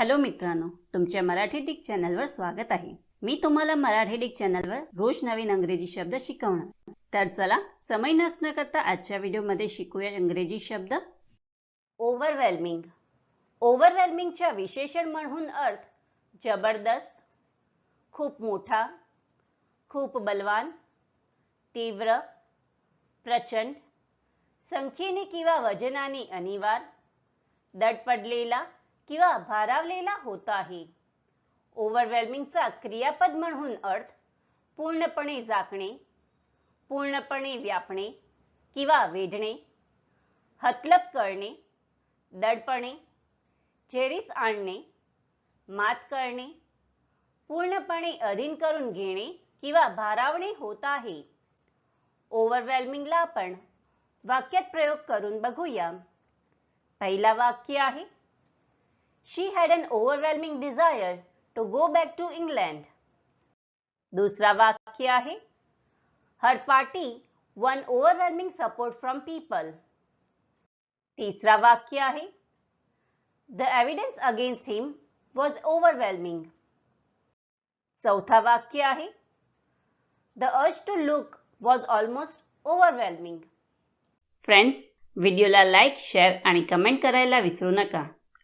Hello मित्रांनो तुमच्या Marathi Dick चॅनलवर स्वागत आहे. मी तुम्हाला मराठी डिक चॅनलवर रोज नवीन अंग्रेजी शब्द शिकवणार. तर चला समय नसणं करता आजच्या व्हिडिओमध्ये शिकूया इंग्रजी शब्द. ओव्हरवेल्मिंग ओव्हरवेल्मिंगच्या विशेषण म्हणून अर्थ जबरदस्त खूप मोठा खूप बलवान तीव्र प्रचंड संख्येने किंवा वजनाने अनिवार दट पडलेला किंवा भारावलेला होत आहे. ओव्हरवेल्मिंगचा क्रियापद म्हणून अर्थ पूर्णपणे झाकणे पूर्णपणे व्यापणे किंवा वेढणे हतलप करणे दडपणे चेरीस आणणे मात करणे पूर्णपणे अधीन करून घेणे किंवा भारावणे होत आहे. ओव्हरवेल्मिंगला आपण वाक्यात प्रयोग करून बघूया. पहिला वाक्य आहे she had an overwhelming desire to go back to England दुसरा वाक्य आहे her party won overwhelming support from people तिसरा वाक्य आहे the evidence against him was overwhelming चौथा वाक्य आहे the urge to look was almost overwhelming friends व्हिडिओला लाईक शेअर आणि कमेंट करायला विसरू नका.